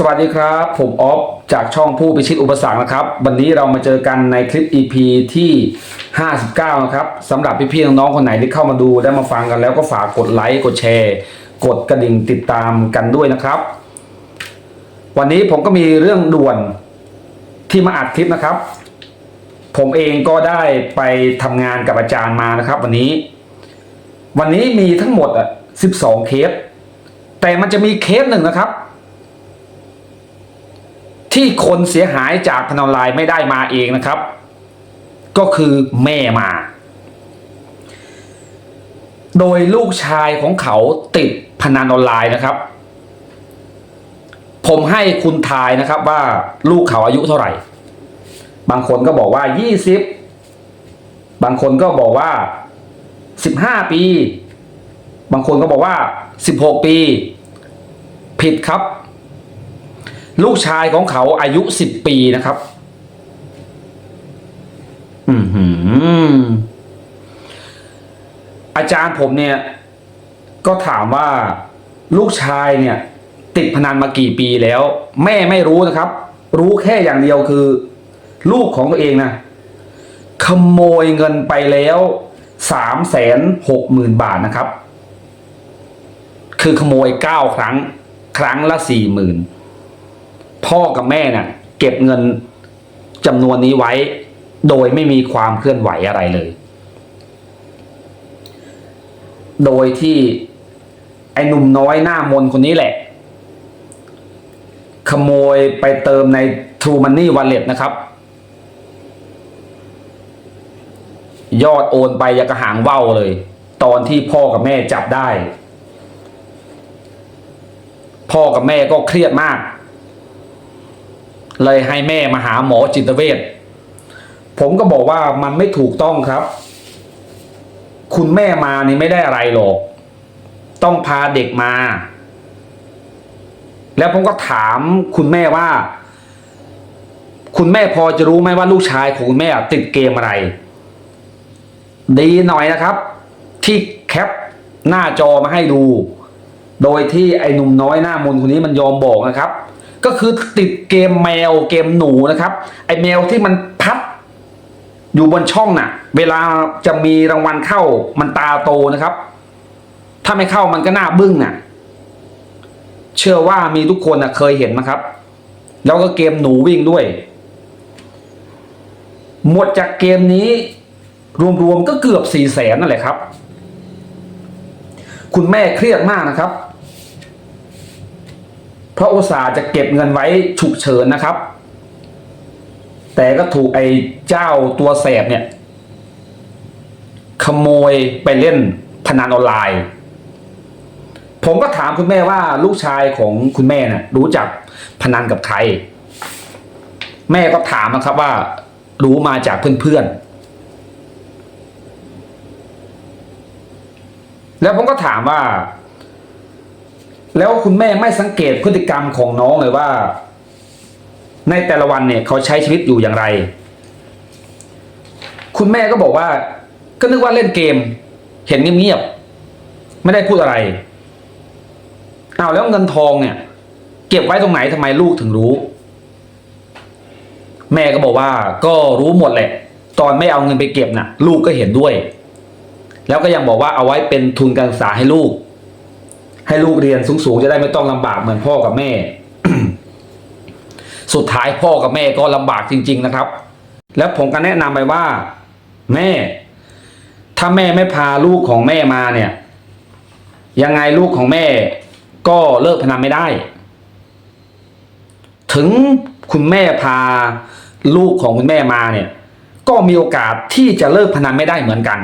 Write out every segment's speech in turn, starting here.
สวัสดีครับ ผมออฟจากช่องผู้พิชิตอุปสรรคนะครับ วันนี้เรามาเจอกันในคลิป EP ที่ 59 นะครับสำหรับพี่ๆน้องๆคนไหนที่เข้ามาดูได้มาฟังกันแล้วก็ฝากกดไลค์กดแชร์ กดกระดิ่งติดตามกันด้วยนะครับ วันนี้ผมก็มีเรื่องด่วนที่มาอัดคลิปนะครับ ผมเองก็ได้ไปทำงานกับอาจารย์มานะครับ วันนี้ วันนี้มีทั้งหมดอะ12 เคส แต่มันจะมีเคสหนึ่งนะครับ ที่คนเสียหายจากพนันออนไลน์ไม่ได้มาเองนะครับ ก็คือแม่มา โดยลูกชายของเขาติดพนันออนไลน์นะครับ ผมให้คุณทายนะครับว่าลูกเขาอายุเท่าไหร่ บางคนก็บอกว่า 20 บางคนก็บอกว่า 15 ปี บางคนก็บอกว่า 16 ปี ผิดครับ ลูกชายของเขาอายุสิบปีนะครับ อือหืออาจารย์ผมเนี่ย ก็ถามว่าลูกชายเนี่ย ติดพนันมากี่ปีแล้ว แม่ไม่รู้นะครับ รู้แค่อย่างเดียวคือ ลูกของตัวเองนะขโมยเงินไปแล้วสามแสนหกหมื่นบาทนะครับ คือขโมยเก้าครั้ง ครั้งละสี่หมื่น พ่อกับแม่เนี่ยเก็บเงินจำนวนนี้ไว้ โดยไม่มีความเคลื่อนไหวอะไรเลย โดยที่ไอ้หนุ่มน้อยหน้ามนคนนี้แหละ ขโมยไปเติมใน True Money Wallet นะครับ ยอดโอนไปยากระหางว่าวเลย ตอนที่พ่อกับแม่จับได้ พ่อกับแม่ก็เครียดมาก เลยให้แม่มาหาหมอจิตเวชผมก็บอกว่ามันไม่ถูกต้องครับ คุณแม่มานี่ไม่ได้อะไรหรอก ต้องพาเด็กมา แล้วผมก็ถามคุณแม่ว่า คุณแม่พอจะรู้ไหมว่าลูกชายของคุณแม่ติดเกมอะไร ดีหน่อยนะครับ ที่แคปหน้าจอมาให้ดู โดยที่ไอ้หนุ่มน้อยหน้ามนคนนี้มันยอมบอกนะครับ ก็คือติดเกมแมวเกมหนูนะครับ ไอแมวที่มันพับอยู่บนช่องน่ะ เวลาจะมีรางวัลเข้ามันตาโตนะครับ ถ้าไม่เข้ามันก็หน้าบึ้งน่ะ เชื่อว่ามีทุกคนนะเคยเห็นนะครับ แล้วก็เกมหนูวิ่งด้วย หมดจากเกมนี้ รวมๆก็เกือบสี่แสนนั่นแหละครับ คุณแม่เครียดมากนะครับ เพราะอุตส่าห์จะเก็บเงินไว้ฉุกเฉินนะครับ แต่ก็ถูกไอ้เจ้าตัวแสบเนี่ย ขโมยไปเล่นพนันออนไลน์ ผมก็ถามคุณแม่ว่าลูกชายของคุณแม่น่ะรู้จักพนันกับใคร แม่ก็ถามนะครับว่ารู้มาจากเพื่อนๆ แล้วผมก็ถามว่า แล้วคุณแม่ไม่สังเกตพฤติกรรมของน้องเลยว่า ในแต่ละวันเนี่ยเขาใช้ชีวิตอยู่อย่างไร คุณแม่ก็บอกว่า ก็นึกว่าเล่นเกม เห็นเงียบๆไม่ได้พูดอะไรเอาแล้วเงินทองเนี่ย เก็บไว้ตรงไหนทำไมลูกถึงรู้ แม่ก็บอกว่า ก็รู้หมดแหละ ตอนไม่เอาเงินไปเก็บน่ะ ลูกก็เห็นด้วย แล้วก็ยังบอกว่าเอาไว้เป็นทุนการศึกษาให้ลูก ให้ลูกเรียนสูงๆจะได้ไม่ต้องลำบากเหมือนพ่อกับแม่ สุดท้ายพ่อกับแม่ก็ลำบากจริง ๆนะครับ แล้วผมก็แนะนำไปว่า แม่ ถ้าแม่ไม่พาลูกของแม่มาเนี่ย ยังไงลูกของแม่ ก็เลิกพนันไม่ได้ ถึงคุณแม่พาลูกของคุณแม่มาเนี่ย ก็มีโอกาสที่จะเลิกพนันไม่ได้เหมือนกัน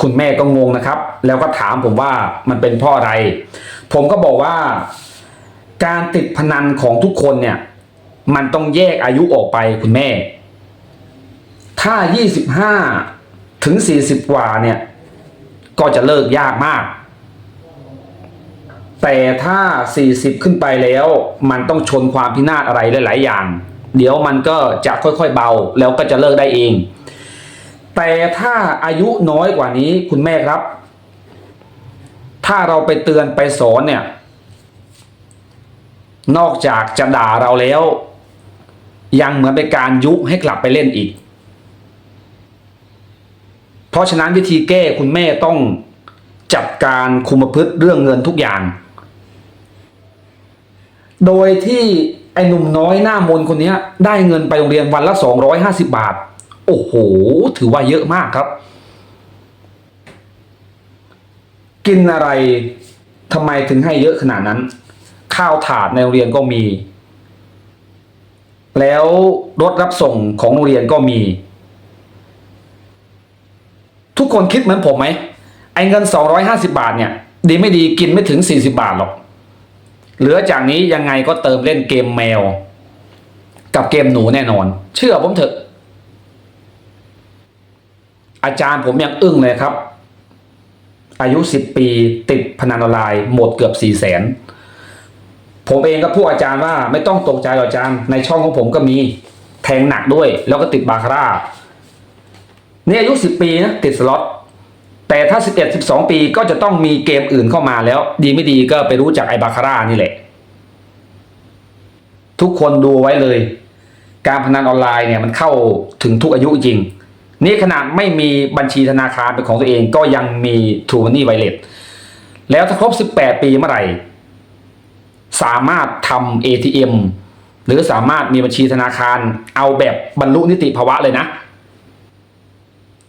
คุณแม่ก็งงนะครับ แล้วก็ถามผมว่ามันเป็นเพราะอะไร ผมก็บอกว่า การติดพนันของทุกคนเนี่ย มันต้องแยกอายุออกไปคุณแม่ ถ้า 25 ถึง 40 กว่าเนี่ย ก็จะเลิกยากมาก แต่ถ้า 40 ขึ้นไปแล้ว มันต้องชนความพินาศอะไรหลาย ๆ อย่าง เดี๋ยวมันก็จะค่อย ๆ เบา แล้วก็จะเลิกได้เอง แต่ถ้าอายุน้อยกว่านี้คุณแม่ครับ ถ้าเราไปเตือนไปสอนเนี่ย นอกจากจะด่าเราแล้ว ยังเหมือนเป็นการยุให้กลับไปเล่นอีก เพราะฉะนั้นวิธีแก้คุณแม่ต้องจัดการคุมประพฤติเรื่องเงินทุกอย่าง โดยที่ไอ้หนุ่มน้อยหน้ามนคนนี้ได้เงินไปโรงเรียนวันละสองร้อยห้าสิบาท โอ้โห ถือว่าเยอะมากครับ กินอะไรทำไมถึงให้เยอะขนาดนั้น ข้าวถาดในโรงเรียนก็มี แล้วรถรับส่งของโรงเรียนก็มี ทุกคนคิดเหมือนผมไหมไอ้เงิน 250 บาทเนี่ย ดีไม่ดีกินไม่ถึง 40 บาทหรอก เหลือจากนี้ยังไงก็เติมเล่นเกมแมว กับเกมหนูแน่นอน เชื่อผมเถอะ อาจารย์ผมยังอึ้งเลยครับ อายุ10ปีติดพนันออนไลน์หมดเกือบ4 0 0แสนผมเองก็พูดอาจารย์ว่าไม่ต้องตกใจหรอกอาจารย์ในช่องของผมก็มีแทงหนักด้วย แล้วก็ติดบาคาร่านี่อายุ10ปีนะติดสล็อตแต่ถ้า11 12ปีก็จะต้องมีเกมอื่นเข้ามาแล้ว ดีไม่ดีก็ไปรู้จากไอบาคาร่านี่แหละ ทุกคนดูไว้เลย การพนันออนไลน์เนี่ยมันเข้าถึงทุกอายุจริง นี่ขนาดไม่มีบัญชีธนาคารเป็นของตัวเองก็ยังมี True Money Wallet แล้วถ้าครบ 18 ปีเมื่อไหร่ สามารถทำ ATM หรือสามารถมีบัญชีธนาคารเอาแบบบรรลุนิติภาวะเลยนะ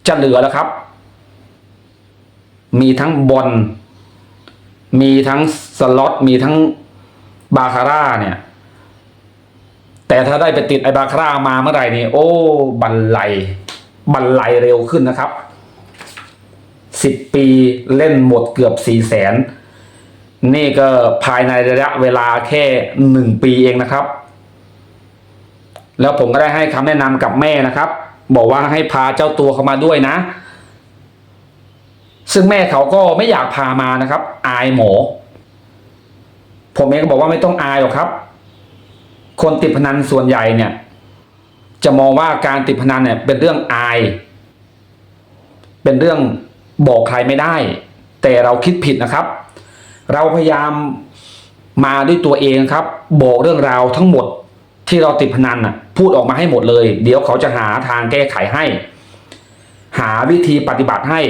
จะเหลือแล้วครับ มีทั้งบอลมีทั้งสล็อตมีทั้งบาคาร่าเนี่ย แต่ถ้าได้ไปติดไอบาคาร่ามาเมื่อไหร่นี่โอ้ บันไล บันไลเร็วขึ้นนะครับสิบปีเล่นหมดเกือบสี่แสนนี่ก็ภายในระยะเวลาแค่หนึ่งปีเองนะครับ แล้วผมก็ได้ให้คำแนะนำกับแม่นะครับ บอกว่าให้พาเจ้าตัวเข้ามาด้วยนะ ซึ่งแม่เขาก็ไม่อยากพามานะครับ อายหมอ ผมเองก็บอกว่าไม่ต้องอายหรอกครับ คนติดพนันส่วนใหญ่เนี่ย จะมองว่าการติดพนันเนี่ยเป็นเรื่องอาย เป็นเรื่องบอกใครไม่ได้ แต่เราคิดผิดนะครับ เราพยายามมาด้วยตัวเองครับ บอกเรื่องราวทั้งหมดที่เราติดพนันน่ะพูดออกมาให้หมดเลย เดี๋ยวเขาจะหาทางแก้ไขให้ หาวิธีปฏิบัติให้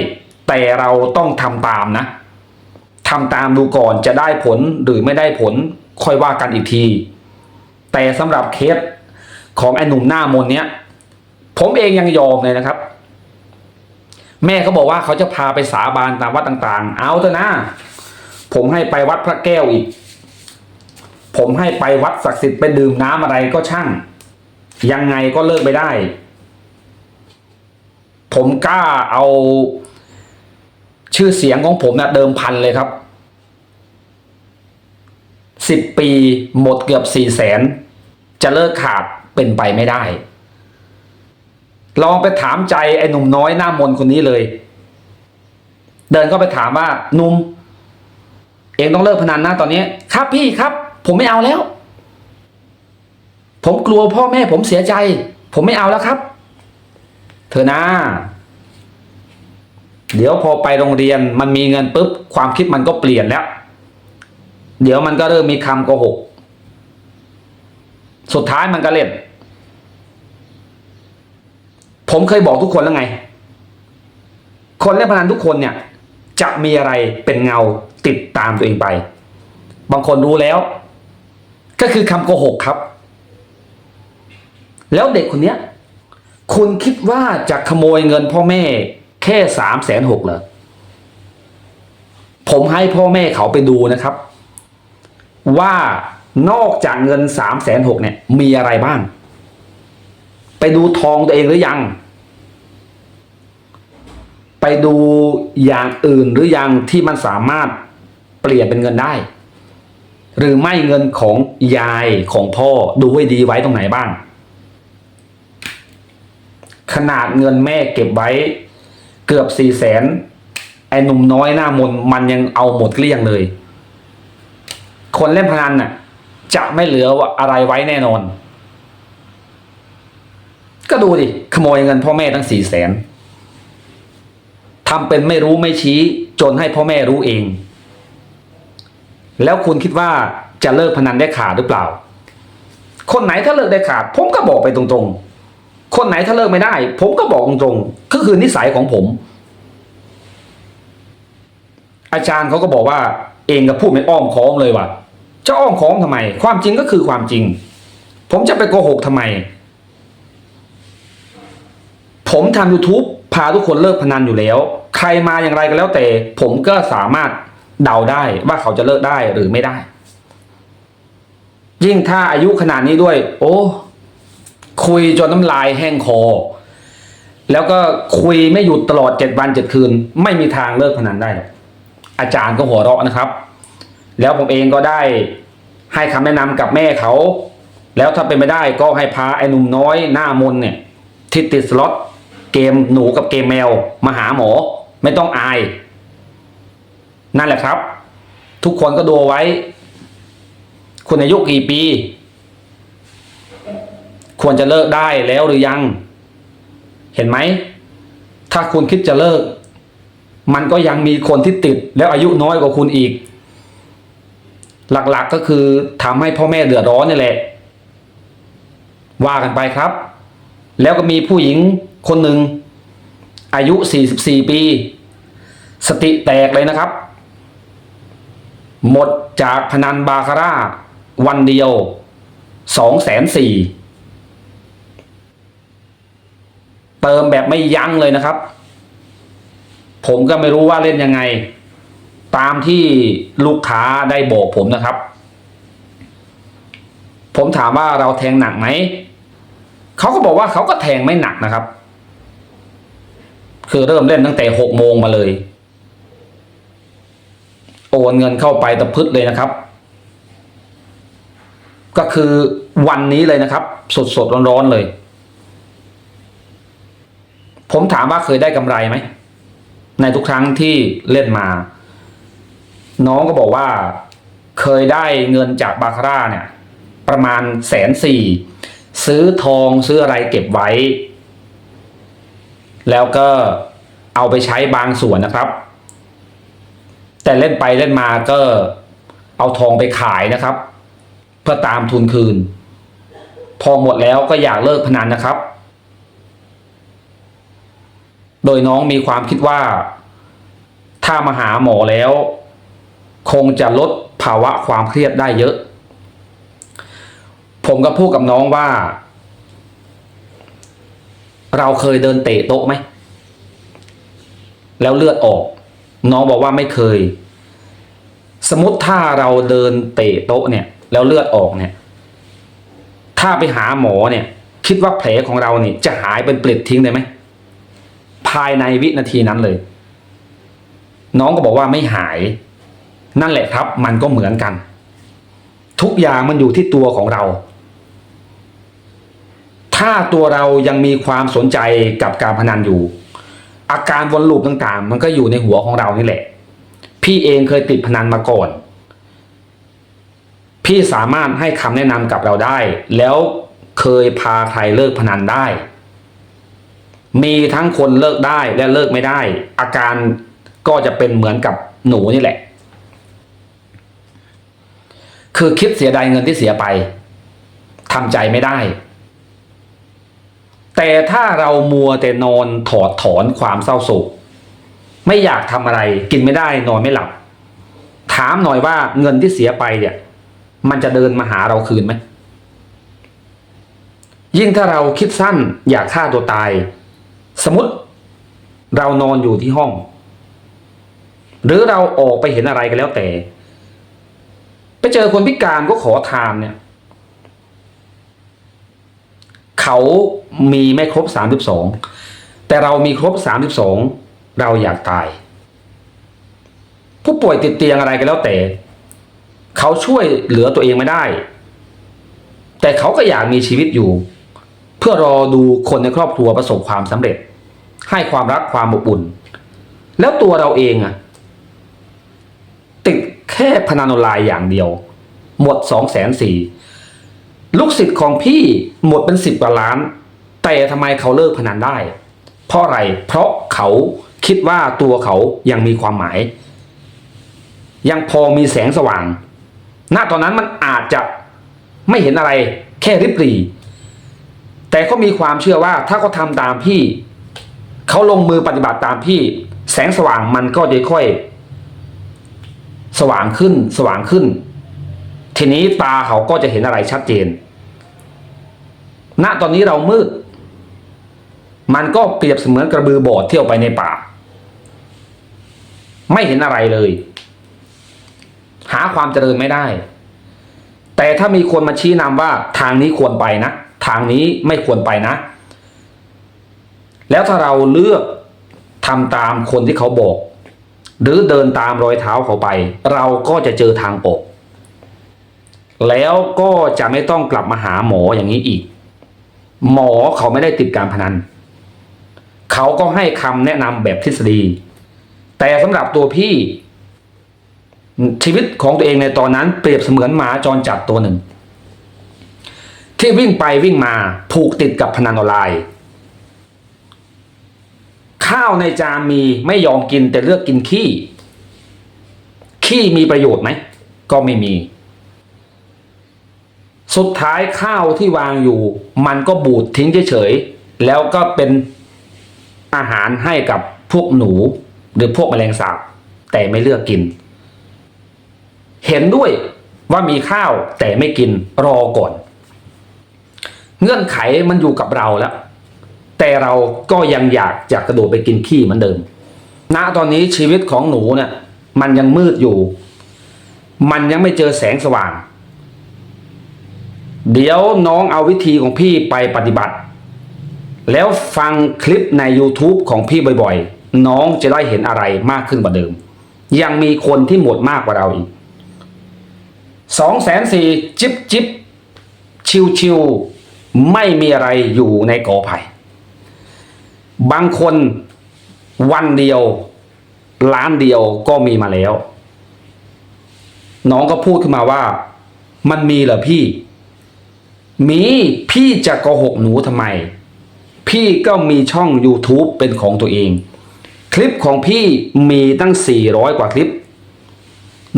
แต่เราต้องทำตามนะทำตามดูก่อนจะได้ผลหรือไม่ได้ผลค่อยว่ากันอีกที แต่สำหรับเคส ของไอ้หนุ่มหน้ามนเนี้ย ผมเองยังยอมเลยนะครับ แม่เขาบอกว่าเขาจะพาไปสาบานตามวัดต่างๆ เอาเถอะนะ ผมให้ไปวัดพระแก้วอีก ผมให้ไปวัดศักดิ์สิทธิ์ไปดื่มน้ำอะไรก็ช่าง ยังไงก็เลิกไม่ได้ ผมกล้าเอาชื่อเสียงของผมนะเดิมพันเลยครับสิบปีหมดเกือบสี่แสนจะเลิกขาด เป็นไปไม่ได้ ลองไปถามใจไอ้หนุ่มน้อยหน้ามนคนนี้เลย เดินเข้าไปถามว่าหนุ่มเองต้องเลิกพนันนะตอนนี้ ครับพี่ครับ ผมไม่เอาแล้ว ผมกลัวพ่อแม่ผมเสียใจ ผมไม่เอาแล้วครับ เธอนะเดี๋ยวพอไปโรงเรียนมันมีเงินปุ๊บความคิดมันก็เปลี่ยนแล้ว เดี๋ยวมันก็เริ่มมีคำโกหก สุดท้ายมันก็เล่น ผมเคยบอกทุกคนแล้วไง คนเล่นพนันทุกคนเนี่ย จะมีอะไรเป็นเงาติดตามตัวเองไป บางคนรู้แล้ว ก็คือคำโกหกครับ แล้วเด็กคนนี้คุณคิดว่าจะขโมยเงินพ่อแม่แค่สามแสนหกเหรอผมให้พ่อแม่เขาไปดูนะครับ ว่านอกจากเงินสามแสนหกเนี่ย มีอะไรบ้าง ไปดูทองตัวเองหรือยัง ไปดูอย่างอื่นหรือยังที่มันสามารถเปลี่ยนเป็นเงินได้ หรือไม่เงินของยายของพ่อดูให้ดีไว้ตรงไหนบ้าง ขนาดเงินแม่เก็บไว้เกือบสี่แสนไอ้หนุ่มน้อยหน้ามน์มันยังเอาหมดเกลี้ยงเลย คนเล่นพนันน่ะ จะไม่เหลืออะไรไว้แน่นอน ก็ดูดิ ขโมยเงินพ่อแม่ทั้งสี่แสนทำเป็นไม่รู้ไม่ชี้ จนให้พ่อแม่รู้เอง แล้วคุณคิดว่าจะเลิกพนันได้ขาดหรือเปล่า คนไหนถ้าเลิกได้ขาด ผมก็บอกไปตรงๆ คนไหนถ้าเลิกไม่ได้ ผมก็บอกตรงๆ ก็คือนิสัยของผม อาจารย์เขาก็บอกว่า เองก็พูดไม่อ้อมค้อมเลยว่ะจะอ้อมค้อมทำไม ความจริงก็คือความจริง ผมจะไปโกหกทำไม ผมทำ YouTube พาทุกคนเลิกพนันอยู่แล้ว ใครมาอย่างไรก็แล้วแต่ ผมก็สามารถเดาได้ว่าเขาจะเลิกได้หรือไม่ได้ ยิ่งถ้าอายุขนาดนี้ด้วย โอ้คุยจนน้ำลายแห้งคอ แล้วก็คุยไม่หยุดตลอดเจ็ดวันเจ็ดคืน ไม่มีทางเลิกพนันได้หรอกอาจารย์ก็หัวเราะนะครับ แล้วผมเองก็ได้ให้คำแนะนำกับแม่เขา แล้วถ้าเป็นไม่ได้ก็ให้พาไอ้หนุ่มน้อยหน้ามนเนี่ยที่ติดสล็อต เกมหนูกับเกมแมว มาหาหมอ ไม่ต้องอาย นั่นแหละครับ ทุกคนก็ดูไว้ คุณอายุกี่ปี ควรจะเลิกได้แล้วหรือยัง เห็นไหม ถ้าคุณคิดจะเลิก มันก็ยังมีคนที่ติด แล้วอายุน้อยกว่าคุณอีก หลักๆก็คือทำให้พ่อแม่เดือดร้อนนี่แหละ ว่ากันไปครับ แล้วก็มีผู้หญิง คนหนึ่งอายุ 44 ปี สติแตกเลยนะครับ หมดจากพนันบาคาร่า วันเดียวสองแสนสี่เติมแบบไม่ยั้งเลยนะครับ ผมก็ไม่รู้ว่าเล่นยังไง ตามที่ลูกค้าได้บอกผมนะครับ ผมถามว่าเราแทงหนักไหม เขาก็บอกว่าเขาก็แทงไม่หนักนะครับ คือเริ่มเล่นตั้งแต่หกโมงมาเลย โอนเงินเข้าไปตะพึดเลยนะครับ ก็คือวันนี้เลยนะครับ สดสดๆร้อนๆเลย ผมถามว่าเคยได้กำไรไหม ในทุกครั้งที่เล่นมา น้องก็บอกว่าเคยได้เงินจากบาคาร่าเนี่ย ประมาณแสนสี่ซื้อทองซื้ออะไรเก็บไว้ แล้วก็เอาไปใช้บางส่วนนะครับ แต่เล่นไปเล่นมาก็เอาทองไปขายนะครับ เพื่อตามทุนคืนพอหมดแล้วก็อยากเลิกพนันนะครับ โดยน้องมีความคิดว่า ถ้ามาหาหมอแล้ว คงจะลดภาวะความเครียดได้เยอะ ผมก็พูดกับน้องว่า เราเคยเดินเตะโต๊ะไหม แล้วเลือดออก น้องบอกว่าไม่เคย สมมติถ้าเราเดินเตะโต๊ะเนี่ย แล้วเลือดออกเนี่ย ถ้าไปหาหมอเนี่ย คิดว่าแผลของเราเนี่ยจะหายเป็นปลิดทิ้งเลยไหม ภายในวินาทีนั้นเลย น้องก็บอกว่าไม่หาย นั่นแหละครับ มันก็เหมือนกัน ทุกอย่างมันอยู่ที่ตัวของเรา ถ้าตัวเรายังมีความสนใจกับการพนันอยู่ อาการวนลูปต่างๆ มันก็อยู่ในหัวของเรานี่แหละ พี่เองเคยติดพนันมาก่อน พี่สามารถให้คำแนะนำกับเราได้ แล้วเคยพาใครเลิกพนันได้ มีทั้งคนเลิกได้และเลิกไม่ได้ อาการก็จะเป็นเหมือนกับหนูนี่แหละ คือคิดเสียดายเงินที่เสียไปทำใจไม่ได้ แต่ถ้าเรามัวแต่นอนถอดถอนความเศร้าโศก ไม่อยากทำอะไรกินไม่ได้นอนไม่หลับ ถามหน่อยว่าเงินที่เสียไปเนี่ย มันจะเดินมาหาเราคืนไหมยิ่งถ้าเราคิดสั้นอยากฆ่าตัวตาย สมมติเรานอนอยู่ที่ห้อง หรือเราออกไปเห็นอะไรก็แล้วแต่ ไปเจอคนพิการก็ขอทานเนี่ย เขามีไม่ครบสามสิบสองแต่เรามีครบสามสิบสองเราอยากตาย ผู้ป่วยติดเตียงอะไรก็แล้วแต่ เขาช่วยเหลือตัวเองไม่ได้ แต่เขาก็อยากมีชีวิตอยู่ เพื่อรอดูคนในครอบครัวประสบความสำเร็จ ให้ความรักความอบอุ่น แล้วตัวเราเองอะติดแค่พนันออนไลน์อย่างเดียว หมดสองแสนสี่ ลูกศิษย์ของพี่หมดเป็นสิบกว่าล้าน แต่ทำไมเขาเลิกพนันได้ เพราะอะไร เพราะเขาคิดว่าตัวเขายังมีความหมาย ยังพอมีแสงสว่าง ณ ตอนนั้นมันอาจจะไม่เห็นอะไร แค่ริบหรี่ แต่ก็มีความเชื่อว่าถ้าเขาทำตามพี่ เขาลงมือปฏิบัติตามพี่ แสงสว่างมันก็จะค่อย สว่างขึ้น สว่างขึ้น ทีนี้ตาเขาก็จะเห็นอะไรชัดเจน ณ ตอนนี้เรามืด มันก็เปรียบเสมือนกระบือบอดเที่ยวไปในป่า ไม่เห็นอะไรเลย หาความเจริญไม่ได้ แต่ถ้ามีคนมาชี้นำว่าทางนี้ควรไปนะ ทางนี้ไม่ควรไปนะ แล้วถ้าเราเลือกทำตามคนที่เขาบอก หรือเดินตามรอยเท้าเขาไป เราก็จะเจอทางออก แล้วก็จะไม่ต้องกลับมาหาหมออย่างนี้อีก หมอเขาไม่ได้ติดการพนัน เขาก็ให้คำแนะนำแบบทฤษฎี แต่สำหรับตัวพี่ ชีวิตของตัวเองในตอนนั้นเปรียบเสมือนหมาจรจัดตัวหนึ่ง ที่วิ่งไปวิ่งมาผูกติดกับพนันออนไลน์ ข้าวในจานมีไม่ยอมกินแต่เลือกกินขี้ ขี้มีประโยชน์ไหม ก็ไม่มี สุดท้ายข้าวที่วางอยู่ มันก็บูดทิ้งเฉยๆแล้วก็เป็นอาหารให้กับพวกหนู หรือพวกแมลงสาบ แต่ไม่เลือกกิน เห็นด้วยว่ามีข้าวแต่ไม่กินรอก่อน เงื่อนไขมันอยู่กับเราแล้ว แต่เราก็ยังอยากจะกระโดดไปกินขี้เหมือนเดิม ณตอนนี้ชีวิตของหนูเนี่ยมันยังมืดอยู่ มันยังไม่เจอแสงสว่าง เดี๋ยวน้องเอาวิธีของพี่ไปปฏิบัติ แล้วฟังคลิปใน YouTube ของพี่บ่อยๆ น้องจะได้เห็นอะไรมากขึ้นกว่าเดิม ยังมีคนที่หมดมากกว่าเราอีกสองแสนสี่จิบจิบชิวชิวไม่มีอะไรอยู่ในกอไผ่บางคนวันเดียวล้านเดียวก็มีมาแล้ว น้องก็พูดขึ้นมาว่า มันมีเหรอพี่ มีพี่จะโกหกหนูทำไม พี่ก็มีช่อง YouTube เป็นของตัวเอง คลิปของพี่มีตั้ง 400 กว่าคลิป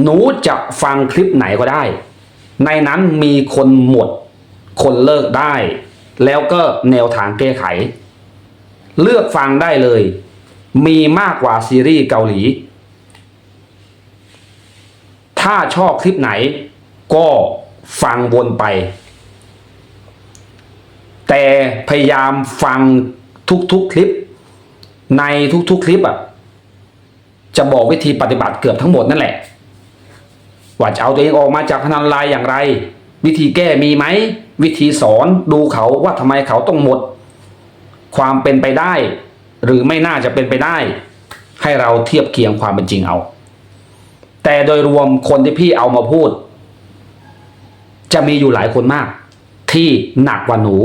หนูจะฟังคลิปไหนก็ได้ ในนั้นมีคนหมด คนเลิกได้ แล้วก็แนวทางแก้ไข เลือกฟังได้เลย มีมากกว่าซีรีส์เกาหลี ถ้าชอบคลิปไหน ก็ฟังวนไป แต่พยายามฟังทุกๆคลิป ในทุกๆคลิปอะจะบอกวิธีปฏิบัติเกือบทั้งหมดนั่นแหละ ว่าจะเอาตัวเองออกมาจากพนันลน์อย่างไร วิธีแก้มีไหม วิธีสอนดูเขาว่าทำไมเขาต้องหมด ความเป็นไปได้ หรือไม่น่าจะเป็นไปได้ ให้เราเทียบเคียงความเป็นจริงเอา แต่โดยรวมคนที่พี่เอามาพูด จะมีอยู่หลายคนมาก ที่หนักกว่าหนู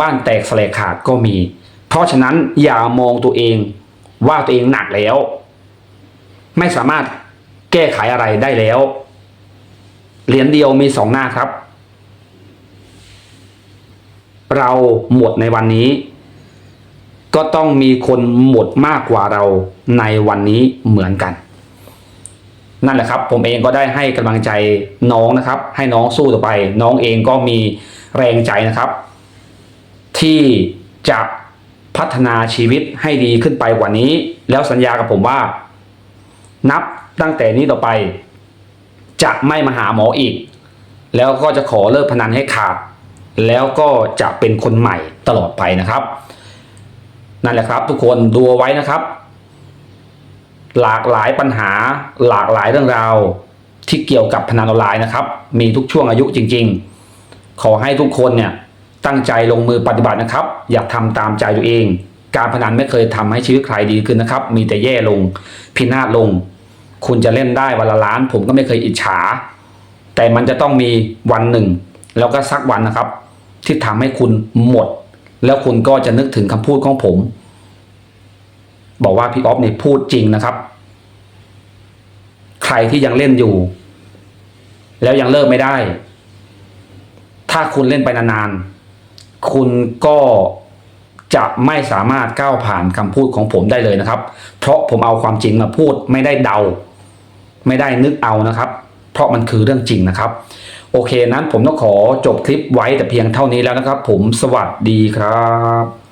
บ้านแตกสลายขาดก็มี เพราะฉะนั้นอย่ามองตัวเองว่าตัวเองหนักแล้ว ไม่สามารถแก้ไขอะไรได้แล้ว เหรียญเดียวมีสองหน้าครับ เราหมดในวันนี้ ก็ต้องมีคนหมดมากกว่าเราในวันนี้เหมือนกัน นั่นแหละครับ ผมเองก็ได้ให้กำลังใจน้องนะครับ ให้น้องสู้ต่อไป น้องเองก็มีแรงใจนะครับ ที่จะพัฒนาชีวิตให้ดีขึ้นไปกว่านี้ แล้วสัญญากับผมว่า นับตั้งแต่นี้ต่อไป จะไม่มาหาหมออีก แล้วก็จะขอเลิกพนันให้ขาด แล้วก็จะเป็นคนใหม่ตลอดไปนะครับ นั่นแหละครับ ทุกคนดูไว้นะครับ หลากหลายปัญหาหลากหลายเรื่องราวที่เกี่ยวกับพนันออนไลน์นะครับ มีทุกช่วงอายุจริง ๆ ขอให้ทุกคนเนี่ย ตั้งใจลงมือปฏิบัตินะครับ อย่าทำตามใจตัวเอง การพนันไม่เคยทำให้ชีวิตใครดีขึ้นนะครับ มีแต่แย่ลง พินาศลง คุณจะเล่นได้วันละล้าน ผมก็ไม่เคยอิจฉา แต่มันจะต้องมีวันหนึ่ง แล้วก็สักวันนะครับ ที่ทำให้คุณหมด แล้วคุณก็จะนึกถึงคำพูดของผม บอกว่าพี่ออฟเนี่ยพูดจริงนะครับ ใครที่ยังเล่นอยู่ แล้วยังเลิกไม่ได้ ถ้าคุณเล่นไปนานๆ คุณก็จะไม่สามารถก้าวผ่านคำพูดของผมได้เลยนะครับ เพราะผมเอาความจริงมาพูดไม่ได้เดา ไม่ได้นึกเอานะครับ เพราะมันคือเรื่องจริงนะครับ โอเคนั้นผมต้องขอจบคลิปไว้แต่เพียงเท่านี้แล้วนะครับ ผมสวัสดีครับ